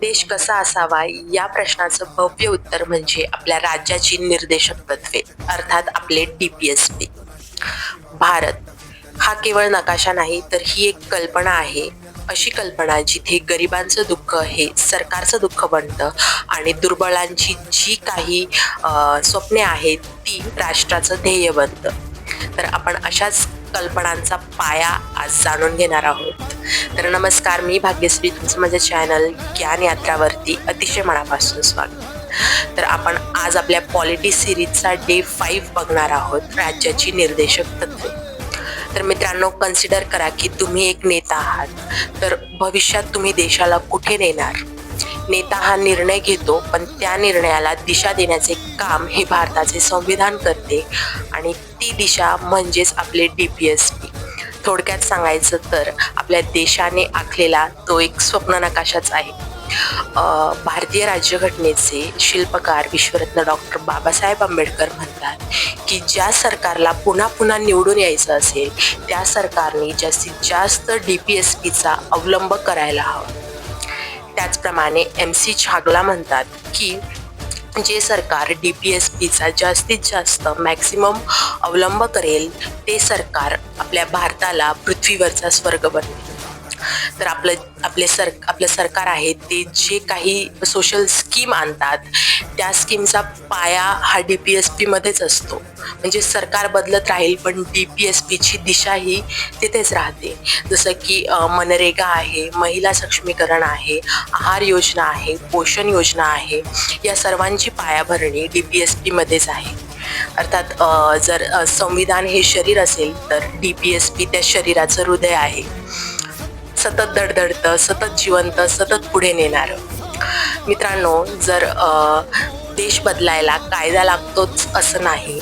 देश कसा असावा या प्रश्नाचं भव्य उत्तर म्हणजे आपल्या राज्याची निर्देशक तत्वे अर्थात आपले D P S P Bharat हा केवळ नकाशा नाही तर ही एक कल्पना आहे. अशी कल्पना जिथे गरिबांचं दुःख हे सरकारचं दुःख बनतं आणि दुर्बलांची जी काही स्वप्ने आहेत ती राष्ट्राचं ध्येय बनतं. तर आपण अशाच कल्पनांचा पाया आज जाणून घेणार आहोत. तर नमस्कार मी भाग्यश्री तुमचं माझ्या चॅनल ज्ञान यात्रावरती अतिशय मनापासून स्वागत. तर आपण आज आपल्या पॉलिटी सिरीजचा डे फाईव्ह बघणार आहोत राज्याची निर्देशक तत्वे. तर मित्रांनो कन्सिडर करा की तुम्ही एक नेता आहात. तर भविष्यात तुम्ही देशाला कुठे नेणार? नेता हा निर्णय घेतो पण त्या निर्णयाला दिशा देण्याचे काम हे भारताचे संविधान करते आणि ती दिशा म्हणजेच आपले डी पी एस पी थोडक्यात सांगायचं तर आपल्या देशाने आखलेला तो एक स्वप्न नकाशाच आहे. भारतीय राज्यघटनेचे शिल्पकार विश्वरत्न डॉक्टर बाबासाहेब आंबेडकर म्हणतात की ज्या सरकारला पुन्हा पुन्हा निवडून यायचं असेल त्या सरकारने जास्तीत जास्त डी पी एस पीचा अवलंब करायला हवा. त्याचप्रमाणे एम सी छागला म्हणतात की जे सरकार डी पी एस पीचा जास्तीत जास्त मॅक्सिमम अवलंब करेल ते सरकार आपल्या भारताला पृथ्वीवरचा स्वर्ग बनवेल. तर आपलं आपले सर आपलं सरकार आहे ते जे काही सोशल स्कीम आणतात त्या स्कीमचा पाया हा डी पी एस पीमध्येच असतो. म्हणजे सरकार बदलत राहील पण डी पी एस पीची दिशा ही तिथेच राहते. जसं की मनरेगा आहे महिला सक्षमीकरण आहे आहार योजना आहे पोषण योजना आहे या सर्वांची पायाभरणी डी पी एस पीमध्येच आहे. अर्थात जर संविधान हे शरीर असेल तर डी पी एस पी त्या शरीराचं हृदय आहे. सतत दडदडतं सतत जिवंत सतत पुढे नेणारं. मित्रांनो जर देश बदलायला कायदा लागतोच असं नाही.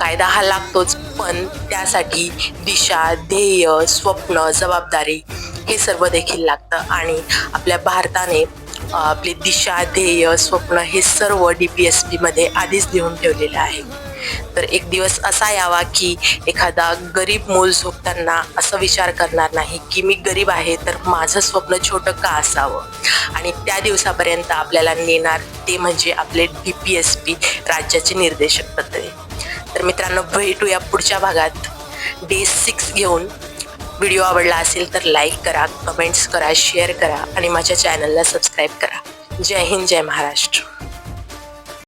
कायदा हा लागतोच पण त्यासाठी दिशा ध्येय स्वप्न जबाबदारी हे सर्व देखील लागतं. आणि आपल्या भारताने आपली दिशा ध्येय स्वप्न हे सर्व डी पी एस पीमध्ये आधीच लिहून ठेवलेलं आहे. तर एक दिवस असा यावा की एखादा गरीब मूल झोपताना असं विचार करणार नाही की मी गरीब आहे तर माझं स्वप्न छोटं का असावं? आणि त्या दिवसापर्यंत आपल्याला नेणार ते म्हणजे आपले डी पी एस पी राज्याचे निर्देशक तत्वे तर मित्रांनो भेटूया पुढच्या भागात. डे सिक्स घेऊन. व्हिडिओ आवडला असेल तर लाईक करा कमेंट्स करा शेअर करा आणि माझ्या चॅनलला सबस्क्राईब करा. जय हिंद जय महाराष्ट्र.